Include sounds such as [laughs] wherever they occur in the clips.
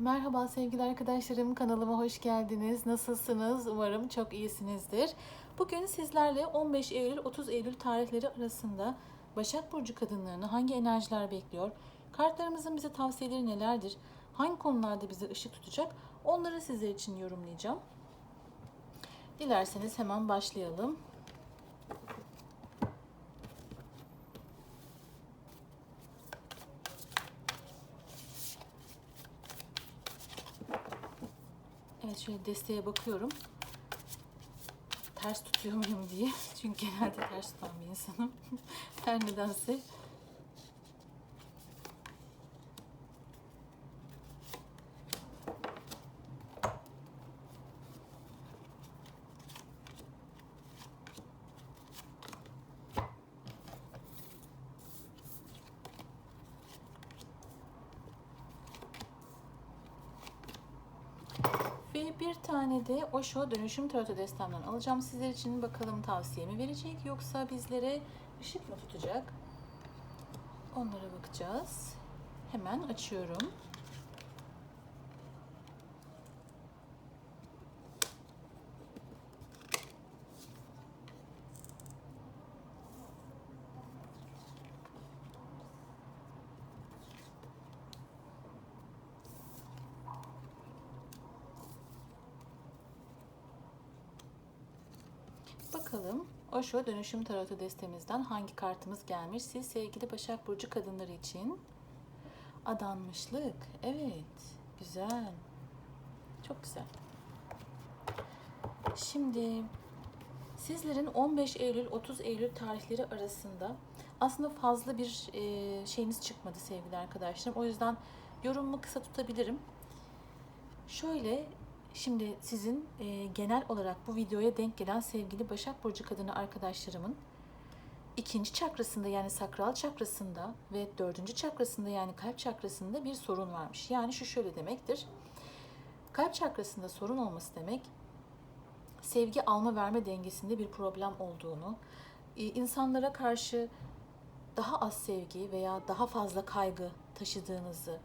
Merhaba sevgili arkadaşlarım, kanalıma hoş geldiniz. Nasılsınız? Umarım çok iyisinizdir. Bugün sizlerle 15 Eylül 30 Eylül tarihleri arasında Başak Burcu kadınlarını hangi enerjiler bekliyor? Kartlarımızın bize tavsiyeleri nelerdir? Hangi konularda bize ışık tutacak? Onları sizler için yorumlayacağım. Dilerseniz hemen başlayalım. Evet şöyle desteğe bakıyorum. Ters tutuyor muyum diye. [laughs] Çünkü genelde ters tutan bir insanım. [laughs] Her nedense. Ve bir tane de Osho Dönüşüm Tarot Destem'den alacağım sizler için. Bakalım tavsiye mi verecek yoksa bizlere ışık mı tutacak? Onlara bakacağız. Hemen açıyorum. Bakalım Osho Dönüşüm Tarot'u destemizden hangi kartımız gelmiş? Siz sevgili Başak Burcu kadınları için. Adanmışlık. Evet. Güzel. Çok güzel. Şimdi sizlerin 15 Eylül 30 Eylül tarihleri arasında aslında fazla bir e, şeyiniz çıkmadı sevgili arkadaşlarım. O yüzden yorumumu kısa tutabilirim. Şöyle Şimdi sizin e, genel olarak bu videoya denk gelen sevgili Başak Burcu kadını arkadaşlarımın ikinci çakrasında yani sakral çakrasında ve dördüncü çakrasında yani kalp çakrasında bir sorun varmış. Yani şu şöyle demektir. Kalp çakrasında sorun olması demek sevgi alma verme dengesinde bir problem olduğunu, e, insanlara karşı daha az sevgi veya daha fazla kaygı taşıdığınızı,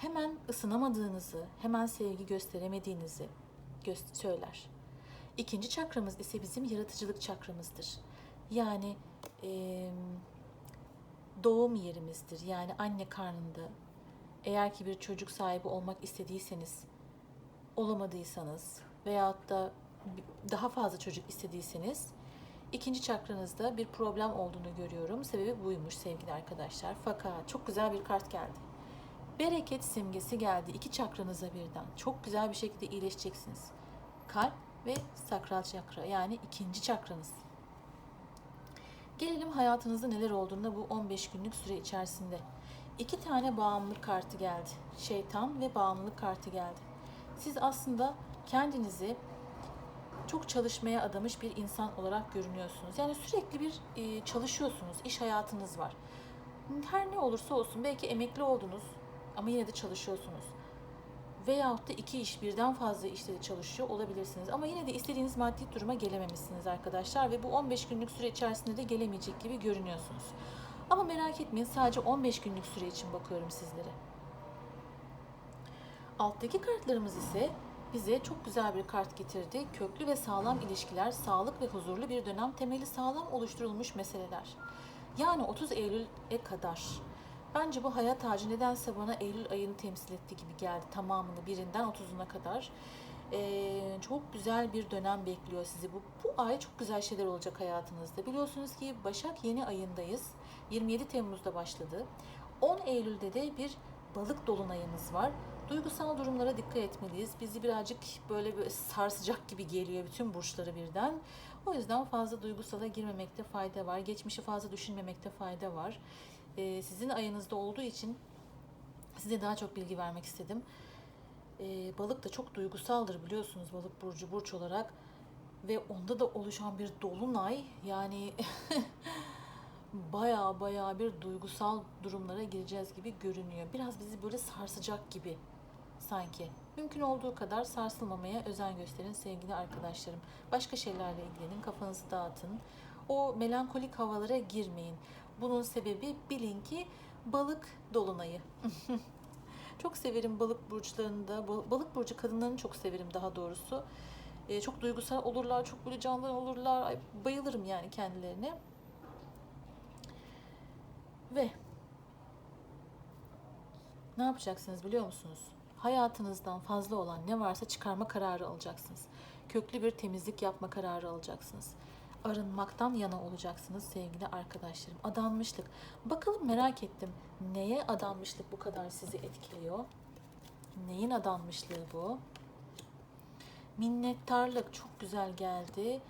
hemen ısınamadığınızı, hemen sevgi gösteremediğinizi gö- söyler. İkinci çakramız ise bizim yaratıcılık çakramızdır. Yani e, doğum yerimizdir. Yani anne karnında eğer ki bir çocuk sahibi olmak istediyseniz, olamadıysanız veyahut da daha fazla çocuk istediyseniz ikinci çakranızda bir problem olduğunu görüyorum. Sebebi buymuş sevgili arkadaşlar. Fakat çok güzel bir kart geldi bereket simgesi geldi iki çakranıza birden. Çok güzel bir şekilde iyileşeceksiniz. Kalp ve sakral çakra yani ikinci çakranız. Gelelim hayatınızda neler olduğunda bu 15 günlük süre içerisinde. İki tane bağımlılık kartı geldi. Şeytan ve bağımlılık kartı geldi. Siz aslında kendinizi çok çalışmaya adamış bir insan olarak görünüyorsunuz. Yani sürekli bir e, çalışıyorsunuz, iş hayatınız var. Her ne olursa olsun belki emekli oldunuz, ama yine de çalışıyorsunuz. Veyahut da iki iş birden fazla işte de çalışıyor olabilirsiniz. Ama yine de istediğiniz maddi duruma gelememişsiniz arkadaşlar. Ve bu 15 günlük süre içerisinde de gelemeyecek gibi görünüyorsunuz. Ama merak etmeyin sadece 15 günlük süre için bakıyorum sizlere. Alttaki kartlarımız ise bize çok güzel bir kart getirdi. Köklü ve sağlam ilişkiler, sağlık ve huzurlu bir dönem temeli sağlam oluşturulmuş meseleler. Yani 30 Eylül'e kadar Bence bu hayat ağacı nedense bana Eylül ayını temsil etti gibi geldi tamamını birinden 30'una kadar. Ee, çok güzel bir dönem bekliyor sizi. Bu, bu ay çok güzel şeyler olacak hayatınızda. Biliyorsunuz ki Başak yeni ayındayız. 27 Temmuz'da başladı. 10 Eylül'de de bir balık dolunayımız var. Duygusal durumlara dikkat etmeliyiz. Bizi birazcık böyle, böyle sarsacak gibi geliyor bütün burçları birden. O yüzden fazla duygusala girmemekte fayda var. Geçmişi fazla düşünmemekte fayda var e, sizin ayınızda olduğu için size daha çok bilgi vermek istedim. E, balık da çok duygusaldır biliyorsunuz balık burcu burç olarak ve onda da oluşan bir dolunay yani [laughs] baya baya bir duygusal durumlara gireceğiz gibi görünüyor. Biraz bizi böyle sarsacak gibi sanki. Mümkün olduğu kadar sarsılmamaya özen gösterin sevgili arkadaşlarım. Başka şeylerle ilgilenin, kafanızı dağıtın. O melankolik havalara girmeyin. Bunun sebebi bilin ki balık dolunayı. [laughs] Çok severim balık burçlarında. Bal- Balık burcu kadınlarını çok severim daha doğrusu. Ee, çok duygusal olurlar, çok böyle canlı olurlar. Ay, bayılırım yani kendilerine. Ve ne yapacaksınız biliyor musunuz? Hayatınızdan fazla olan ne varsa çıkarma kararı alacaksınız. Köklü bir temizlik yapma kararı alacaksınız. Arınmaktan yana olacaksınız sevgili arkadaşlarım. Adanmışlık. Bakalım merak ettim. Neye adanmışlık bu kadar sizi etkiliyor? Neyin adanmışlığı bu? Minnettarlık çok güzel geldi.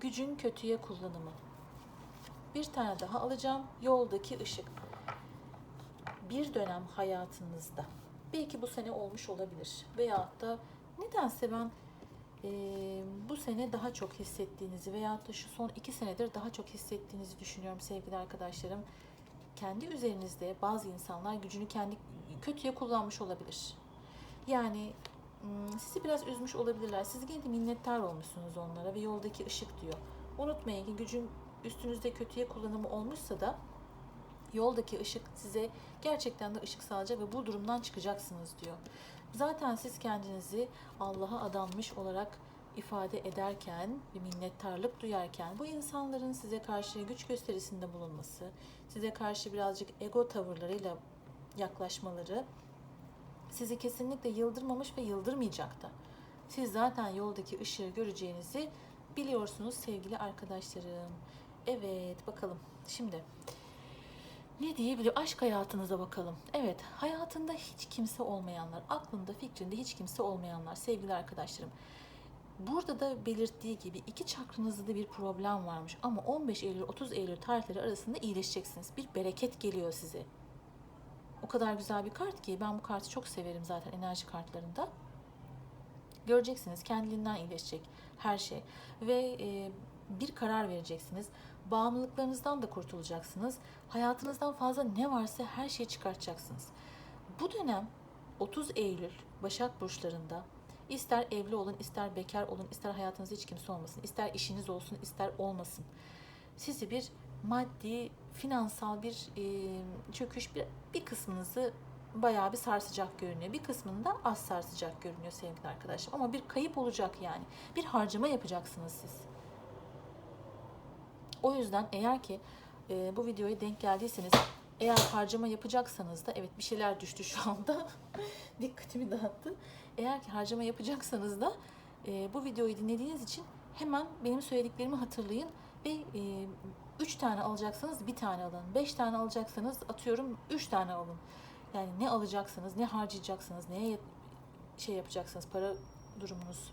Gücün kötüye kullanımı. Bir tane daha alacağım. Yoldaki ışık. Bir dönem hayatınızda belki bu sene olmuş olabilir. Veyahut da nedense ben eee, bu sene daha çok hissettiğinizi veyahut da şu son iki senedir daha çok hissettiğinizi düşünüyorum sevgili arkadaşlarım. Kendi üzerinizde bazı insanlar gücünü kendi kötüye kullanmış olabilir. Yani sizi biraz üzmüş olabilirler. Siz gene de minnettar olmuşsunuz onlara ve yoldaki ışık diyor. Unutmayın ki gücün üstünüzde kötüye kullanımı olmuşsa da yoldaki ışık size gerçekten de ışık sağlayacak ve bu durumdan çıkacaksınız diyor. Zaten siz kendinizi Allah'a adanmış olarak ifade ederken ve minnettarlık duyarken bu insanların size karşı güç gösterisinde bulunması, size karşı birazcık ego tavırlarıyla yaklaşmaları sizi kesinlikle yıldırmamış ve yıldırmayacak da. Siz zaten yoldaki ışığı göreceğinizi biliyorsunuz sevgili arkadaşlarım. Evet bakalım şimdi ne diyebiliyor? Aşk hayatınıza bakalım. Evet, hayatında hiç kimse olmayanlar, aklında, fikrinde hiç kimse olmayanlar sevgili arkadaşlarım. Burada da belirttiği gibi iki çakranızda da bir problem varmış ama 15 Eylül 30 Eylül tarihleri arasında iyileşeceksiniz. Bir bereket geliyor size. O kadar güzel bir kart ki ben bu kartı çok severim zaten enerji kartlarında. Göreceksiniz kendiliğinden iyileşecek her şey ve e, bir karar vereceksiniz. Bağımlılıklarınızdan da kurtulacaksınız. Hayatınızdan fazla ne varsa her şeyi çıkartacaksınız. Bu dönem 30 Eylül Başak Burçlarında ister evli olun, ister bekar olun, ister hayatınızda hiç kimse olmasın, ister işiniz olsun, ister olmasın. Sizi bir maddi, finansal bir e, çöküş, bir, bir kısmınızı bayağı bir sarsacak görünüyor. Bir kısmını da az sarsacak görünüyor sevgili arkadaşlar. Ama bir kayıp olacak yani. Bir harcama yapacaksınız siz. O yüzden eğer ki e, bu videoya denk geldiyseniz eğer harcama yapacaksanız da evet bir şeyler düştü şu anda [laughs] dikkatimi dağıttı. Eğer ki harcama yapacaksanız da e, bu videoyu dinlediğiniz için hemen benim söylediklerimi hatırlayın ve 3 tane alacaksanız bir tane alın. 5 tane alacaksanız atıyorum 3 tane alın. Yani ne alacaksınız, ne harcayacaksınız, neye şey yapacaksınız, para durumunuz.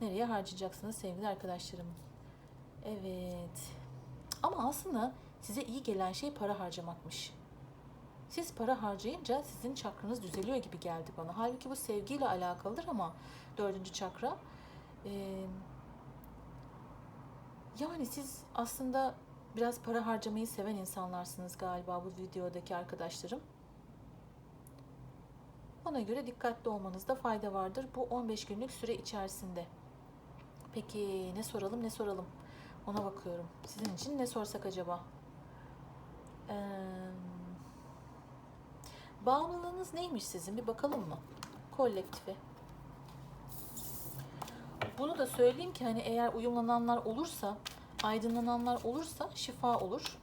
Nereye harcayacaksınız sevgili arkadaşlarım. Evet. Ama aslında size iyi gelen şey para harcamakmış. Siz para harcayınca sizin çakranız düzeliyor gibi geldi bana. Halbuki bu sevgiyle alakalıdır ama dördüncü çakra. Ee, yani siz aslında biraz para harcamayı seven insanlarsınız galiba bu videodaki arkadaşlarım. Ona göre dikkatli olmanızda fayda vardır bu 15 günlük süre içerisinde. Peki ne soralım ne soralım? Ona bakıyorum. Sizin için ne sorsak acaba? Ee, bağımlılığınız neymiş sizin? Bir bakalım mı? Kolektife. Bunu da söyleyeyim ki hani eğer uyumlananlar olursa, aydınlananlar olursa şifa olur.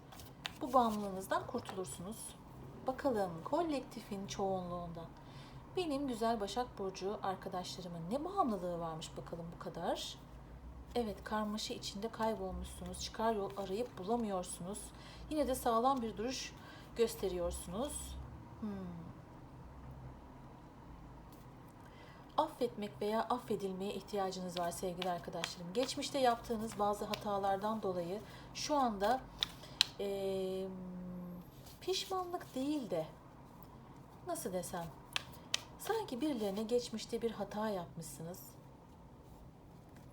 Bu bağımlılığınızdan kurtulursunuz. Bakalım kolektifin çoğunluğundan. Benim güzel Başak Burcu arkadaşlarımın ne bağımlılığı varmış bakalım bu kadar. Evet karmaşa içinde kaybolmuşsunuz. Çıkar yol arayıp bulamıyorsunuz. Yine de sağlam bir duruş gösteriyorsunuz. Hmm. Affetmek veya affedilmeye ihtiyacınız var sevgili arkadaşlarım. Geçmişte yaptığınız bazı hatalardan dolayı şu anda eee, pişmanlık değil de nasıl desem sanki birilerine geçmişte bir hata yapmışsınız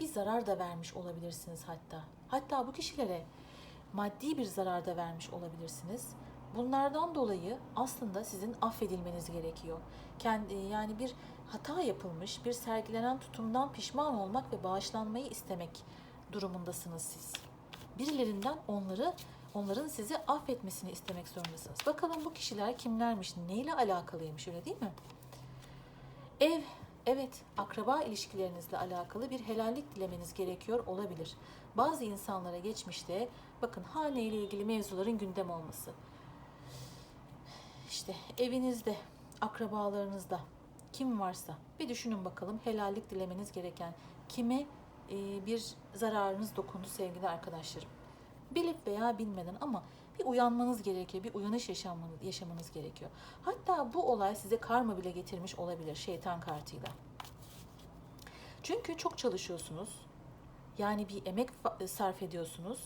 bir zarar da vermiş olabilirsiniz hatta. Hatta bu kişilere maddi bir zarar da vermiş olabilirsiniz. Bunlardan dolayı aslında sizin affedilmeniz gerekiyor. Kendi yani bir hata yapılmış, bir sergilenen tutumdan pişman olmak ve bağışlanmayı istemek durumundasınız siz. Birilerinden onları onların sizi affetmesini istemek zorundasınız. Bakalım bu kişiler kimlermiş, neyle alakalıymış öyle değil mi? Ev, evet akraba ilişkilerinizle alakalı bir helallik dilemeniz gerekiyor olabilir. Bazı insanlara geçmişte bakın hane ile ilgili mevzuların gündem olması. İşte evinizde, akrabalarınızda kim varsa bir düşünün bakalım helallik dilemeniz gereken kime bir zararınız dokundu sevgili arkadaşlarım. Bilip veya bilmeden ama bir uyanmanız gerekiyor, bir uyanış yaşamanız, yaşamanız gerekiyor. Hatta bu olay size karma bile getirmiş olabilir şeytan kartıyla. Çünkü çok çalışıyorsunuz. Yani bir emek sarf ediyorsunuz.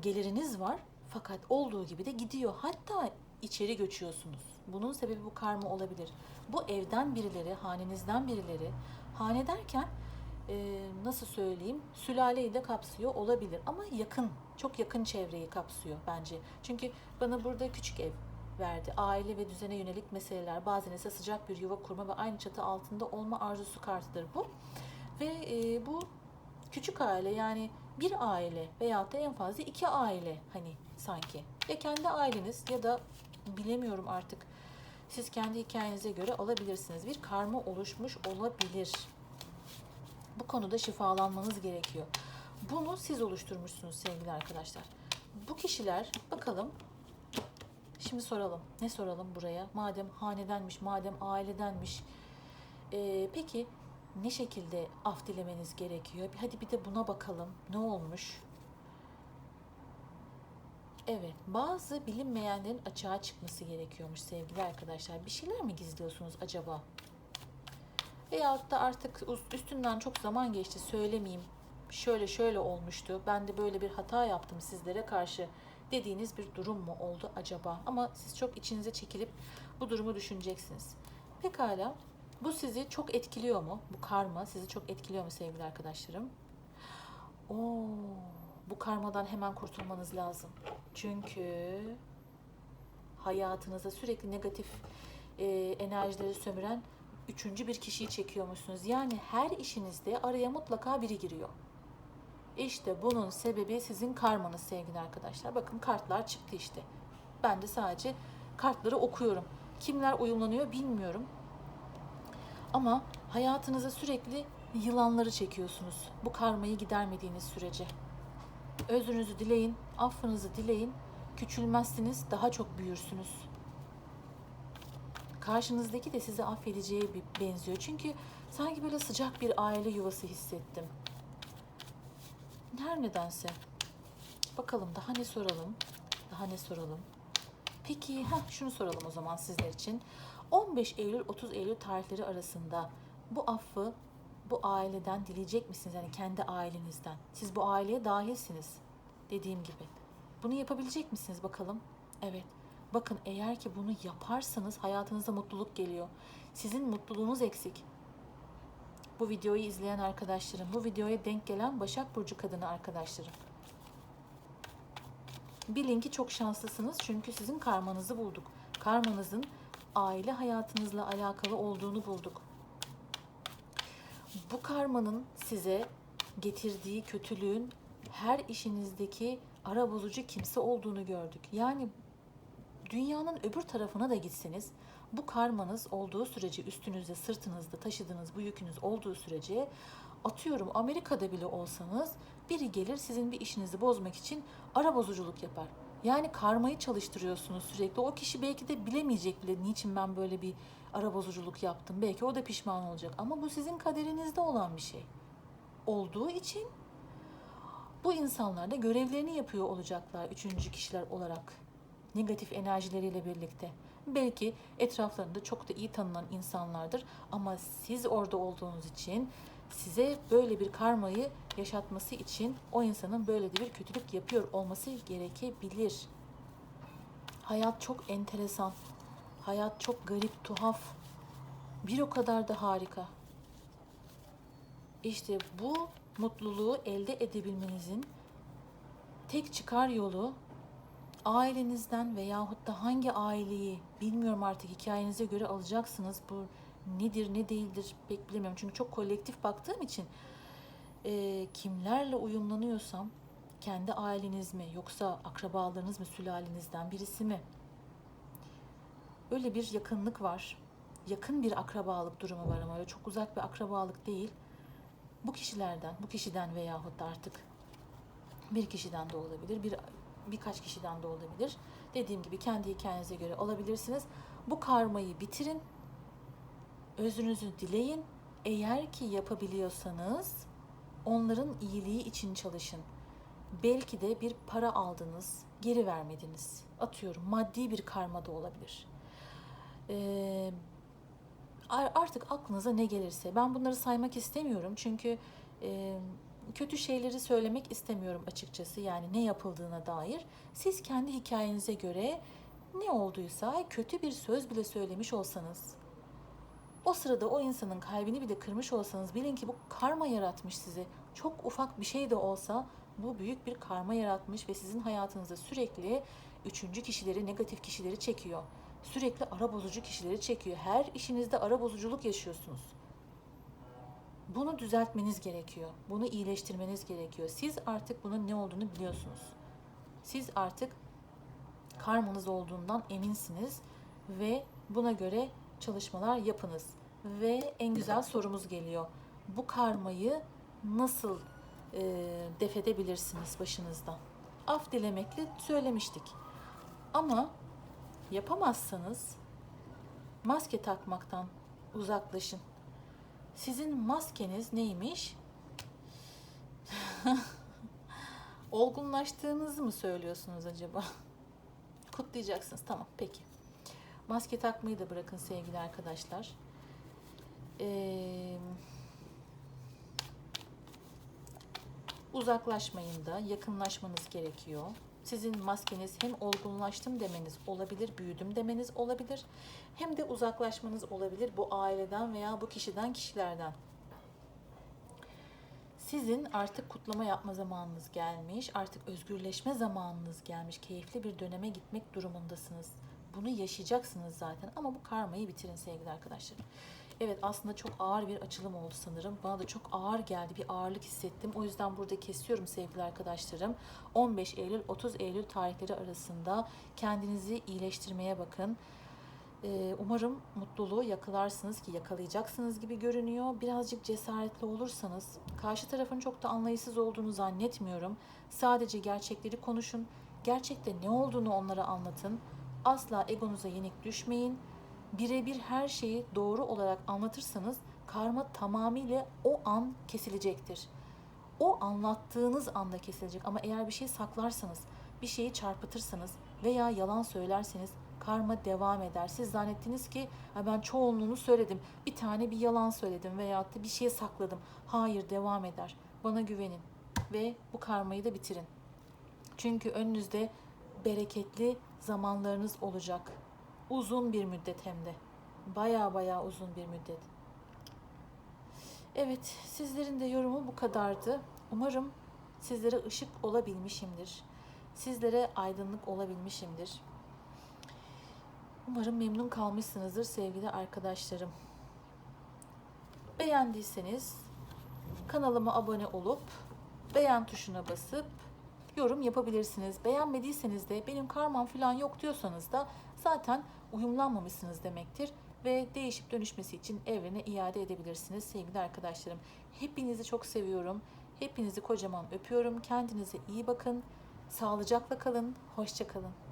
Geliriniz var fakat olduğu gibi de gidiyor. Hatta içeri göçüyorsunuz. Bunun sebebi bu karma olabilir. Bu evden birileri, hanenizden birileri, hane derken e, nasıl söyleyeyim? Sülaleyi de kapsıyor olabilir ama yakın çok yakın çevreyi kapsıyor bence. Çünkü bana burada küçük ev verdi. Aile ve düzene yönelik meseleler bazen ise sıcak bir yuva kurma ve aynı çatı altında olma arzusu kartıdır bu. Ve e, bu küçük aile yani bir aile veyahut da en fazla iki aile hani sanki. Ya kendi aileniz ya da bilemiyorum artık siz kendi hikayenize göre alabilirsiniz. Bir karma oluşmuş olabilir bu konuda şifalanmanız gerekiyor. Bunu siz oluşturmuşsunuz sevgili arkadaşlar. Bu kişiler bakalım şimdi soralım. Ne soralım buraya? Madem hanedenmiş, madem ailedenmiş. Ee, peki ne şekilde af dilemeniz gerekiyor? Hadi bir de buna bakalım. Ne olmuş? Evet, bazı bilinmeyenlerin açığa çıkması gerekiyormuş sevgili arkadaşlar. Bir şeyler mi gizliyorsunuz acaba? Veyahut da artık üstünden çok zaman geçti söylemeyeyim. Şöyle şöyle olmuştu. Ben de böyle bir hata yaptım sizlere karşı dediğiniz bir durum mu oldu acaba? Ama siz çok içinize çekilip bu durumu düşüneceksiniz. Pekala. Bu sizi çok etkiliyor mu? Bu karma sizi çok etkiliyor mu sevgili arkadaşlarım? Oo, bu karmadan hemen kurtulmanız lazım. Çünkü hayatınıza sürekli negatif e, enerjileri sömüren üçüncü bir kişiyi çekiyormuşsunuz. Yani her işinizde araya mutlaka biri giriyor. İşte bunun sebebi sizin karmanız sevgili arkadaşlar. Bakın kartlar çıktı işte. Ben de sadece kartları okuyorum. Kimler uyumlanıyor bilmiyorum. Ama hayatınıza sürekli yılanları çekiyorsunuz. Bu karmayı gidermediğiniz sürece. Özrünüzü dileyin, affınızı dileyin. Küçülmezsiniz, daha çok büyürsünüz karşınızdaki de sizi affedeceği bir benziyor. Çünkü sanki böyle sıcak bir aile yuvası hissettim. Her nedense. Bakalım daha ne soralım? Daha ne soralım? Peki heh, şunu soralım o zaman sizler için. 15 Eylül 30 Eylül tarihleri arasında bu affı bu aileden dileyecek misiniz? Yani kendi ailenizden. Siz bu aileye dahilsiniz. Dediğim gibi. Bunu yapabilecek misiniz bakalım? Evet. Bakın eğer ki bunu yaparsanız hayatınıza mutluluk geliyor. Sizin mutluluğunuz eksik. Bu videoyu izleyen arkadaşlarım, bu videoya denk gelen Başak Burcu kadını arkadaşlarım. Bilin ki çok şanslısınız çünkü sizin karmanızı bulduk. Karmanızın aile hayatınızla alakalı olduğunu bulduk. Bu karmanın size getirdiği kötülüğün her işinizdeki ara bozucu kimse olduğunu gördük. Yani dünyanın öbür tarafına da gitseniz bu karmanız olduğu sürece üstünüzde, sırtınızda taşıdığınız bu yükünüz olduğu sürece atıyorum Amerika'da bile olsanız biri gelir sizin bir işinizi bozmak için ara bozuculuk yapar. Yani karmayı çalıştırıyorsunuz sürekli. O kişi belki de bilemeyecek bile niçin ben böyle bir ara bozuculuk yaptım. Belki o da pişman olacak ama bu sizin kaderinizde olan bir şey. Olduğu için bu insanlar da görevlerini yapıyor olacaklar üçüncü kişiler olarak negatif enerjileriyle birlikte. Belki etraflarında çok da iyi tanınan insanlardır ama siz orada olduğunuz için size böyle bir karmayı yaşatması için o insanın böyle de bir kötülük yapıyor olması gerekebilir. Hayat çok enteresan. Hayat çok garip, tuhaf. Bir o kadar da harika. İşte bu mutluluğu elde edebilmenizin tek çıkar yolu ailenizden veyahut da hangi aileyi bilmiyorum artık hikayenize göre alacaksınız. Bu nedir ne değildir pek bilemiyorum. Çünkü çok kolektif baktığım için e, kimlerle uyumlanıyorsam kendi aileniz mi yoksa akrabalarınız mı sülalenizden birisi mi? Öyle bir yakınlık var. yakın bir akrabalık durumu var ama öyle çok uzak bir akrabalık değil. Bu kişilerden, bu kişiden veyahut da artık bir kişiden de olabilir, bir birkaç kişiden de olabilir. Dediğim gibi kendi hikayenize göre alabilirsiniz. Bu karmayı bitirin. Özünüzü dileyin. Eğer ki yapabiliyorsanız onların iyiliği için çalışın. Belki de bir para aldınız, geri vermediniz. Atıyorum maddi bir karma da olabilir. Ee, ar- artık aklınıza ne gelirse. Ben bunları saymak istemiyorum çünkü e, kötü şeyleri söylemek istemiyorum açıkçası. Yani ne yapıldığına dair. Siz kendi hikayenize göre ne olduysa kötü bir söz bile söylemiş olsanız, o sırada o insanın kalbini bile kırmış olsanız bilin ki bu karma yaratmış sizi. Çok ufak bir şey de olsa bu büyük bir karma yaratmış ve sizin hayatınızda sürekli üçüncü kişileri, negatif kişileri çekiyor. Sürekli ara bozucu kişileri çekiyor. Her işinizde ara bozuculuk yaşıyorsunuz. Bunu düzeltmeniz gerekiyor. Bunu iyileştirmeniz gerekiyor. Siz artık bunun ne olduğunu biliyorsunuz. Siz artık karmanız olduğundan eminsiniz ve buna göre çalışmalar yapınız. Ve en güzel sorumuz geliyor. Bu karmayı nasıl e, def edebilirsiniz başınızdan? Af dilemekle söylemiştik. Ama yapamazsanız maske takmaktan uzaklaşın. Sizin maskeniz neymiş? [laughs] Olgunlaştığınızı mı söylüyorsunuz acaba? [laughs] Kutlayacaksınız. Tamam peki. Maske takmayı da bırakın sevgili arkadaşlar. Ee, uzaklaşmayın da yakınlaşmanız gerekiyor. Sizin maskeniz hem olgunlaştım demeniz olabilir, büyüdüm demeniz olabilir. Hem de uzaklaşmanız olabilir bu aileden veya bu kişiden, kişilerden. Sizin artık kutlama yapma zamanınız gelmiş, artık özgürleşme zamanınız gelmiş. Keyifli bir döneme gitmek durumundasınız. Bunu yaşayacaksınız zaten ama bu karmayı bitirin sevgili arkadaşlarım. Evet aslında çok ağır bir açılım oldu sanırım. Bana da çok ağır geldi. Bir ağırlık hissettim. O yüzden burada kesiyorum sevgili arkadaşlarım. 15 Eylül 30 Eylül tarihleri arasında kendinizi iyileştirmeye bakın. Ee, umarım mutluluğu yakalarsınız ki yakalayacaksınız gibi görünüyor. Birazcık cesaretli olursanız karşı tarafın çok da anlayışsız olduğunu zannetmiyorum. Sadece gerçekleri konuşun. Gerçekte ne olduğunu onlara anlatın. Asla egonuza yenik düşmeyin. Birebir her şeyi doğru olarak anlatırsanız karma tamamıyla o an kesilecektir. O anlattığınız anda kesilecek ama eğer bir şey saklarsanız, bir şeyi çarpıtırsanız veya yalan söylerseniz karma devam eder. Siz zannettiniz ki "Ha, ben çoğunluğunu söyledim. Bir tane bir yalan söyledim veya da bir şey sakladım. Hayır devam eder. Bana güvenin ve bu karmayı da bitirin. Çünkü önünüzde bereketli zamanlarınız olacak. Uzun bir müddet hem de. Baya baya uzun bir müddet. Evet, sizlerin de yorumu bu kadardı. Umarım sizlere ışık olabilmişimdir. Sizlere aydınlık olabilmişimdir. Umarım memnun kalmışsınızdır sevgili arkadaşlarım. Beğendiyseniz kanalıma abone olup beğen tuşuna basıp yorum yapabilirsiniz. Beğenmediyseniz de benim karmam falan yok diyorsanız da zaten uyumlanmamışsınız demektir ve değişip dönüşmesi için evrene iade edebilirsiniz sevgili arkadaşlarım. Hepinizi çok seviyorum. Hepinizi kocaman öpüyorum. Kendinize iyi bakın. Sağlıcakla kalın. Hoşça kalın.